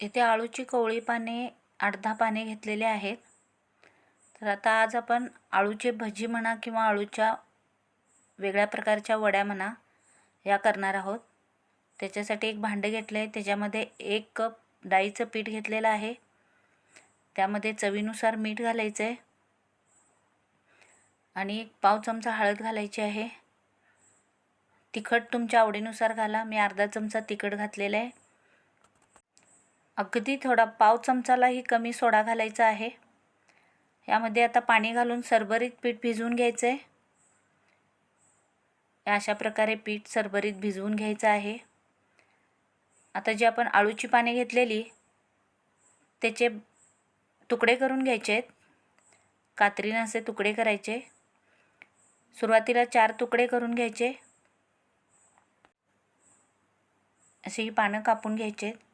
इथे आळूची कोवळी पाने अर्धा पाने घेतलेले आहेत. तर आता आज आपण आळूचे भजी म्हणा किंवा आळूच्या वेगळ्या प्रकारच्या वड्या म्हणा या करणार आहोत. त्याच्यासाठी एक भांडं घेतलं आहे त्याच्यामध्ये एक कप डाळीचं पीठ घेतलेलं आहे. त्यामध्ये चवीनुसार मीठ घालायचं आहे आणि एक पाव चमचा हळद घालायची आहे. तिखट तुमच्या आवडीनुसार घाला. मी अर्धा चमचा तिखट घातलेलं आहे. अगदी थोडा पाव चमचालाही कमी सोडा घालायचा आहे. यामध्ये आता पाणी घालून सरबरीत पीठ भिजवून घ्यायचं आहे अशा प्रकारे पीठ सरबरीत भिजवून घ्यायचं आहे. आता जी आपण आळूची पाने घेतलेली त्याचे तुकडे करून घ्यायचे आहेत. कात्रीनं असे तुकडे करायचे. सुरुवातीला चार तुकडे करून घ्यायचे. अशी ही पानं कापून घ्यायचे आहेत.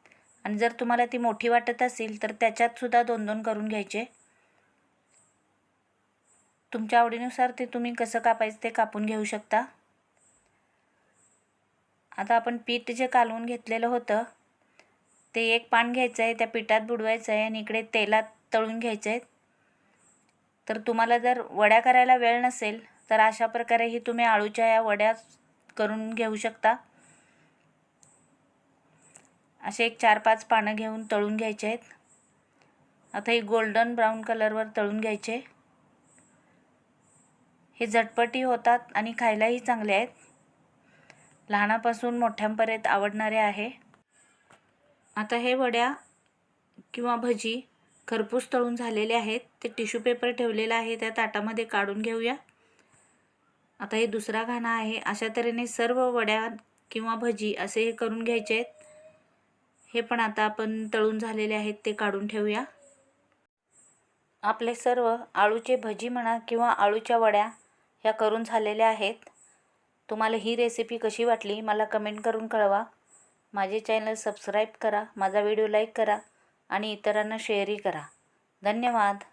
आणि जर तुम्हाला ती मोठी वाटत असेल तर त्याच्यातसुद्धा दोन दोन करून घ्यायचे. तुमच्या आवडीनुसार ते तुम्ही कसं कापायचं ते कापून घेऊ शकता. आता आपण पीठ जे कालवून घेतलेलं होतं ते एक पान घ्यायचं आहे त्या पिठात बुडवायचं आहे आणि इकडे तेलात तळून घ्यायचं आहे तर तुम्हाला जर वड्या करायला वेळ नसेल तर अशा प्रकारेही तुम्ही आळूच्या या वड्या करून घेऊ शकता. असे एक चार पाच पानं घेऊन तळून घ्यायचे आहेत. आता हे गोल्डन ब्राऊन कलरवर तळून घ्यायचे. हे झटपटी होतात आणि खायलाही चांगले आहेत. लहानापासून मोठ्यांपर्यंत आवडणारे आहे. आता हे वड्या किंवा भजी खरपूस तळून झालेले आहेत. ते टिश्यू पेपर ठेवलेला आहे. त्या ताटामध्ये काढून घेऊया. आता हे दुसरा घाणा आहे. अशा तऱ्हेने सर्व वड्या किंवा भजी असे हे करून घ्यायचे आहेत. हे पण आता आपण तळून झालेले आहेत ते काढून ठेवूया. आपले सर्व आळूचे भजी म्हणा किंवा आळूच्या वड्या ह्या करून झालेल्या आहेत. तुम्हाला ही रेसिपी कशी वाटली मला कमेंट करून कळवा. माझे चॅनल सबस्क्राईब करा माझा व्हिडिओ लाईक करा आणि इतरांना शेअरही करा. धन्यवाद.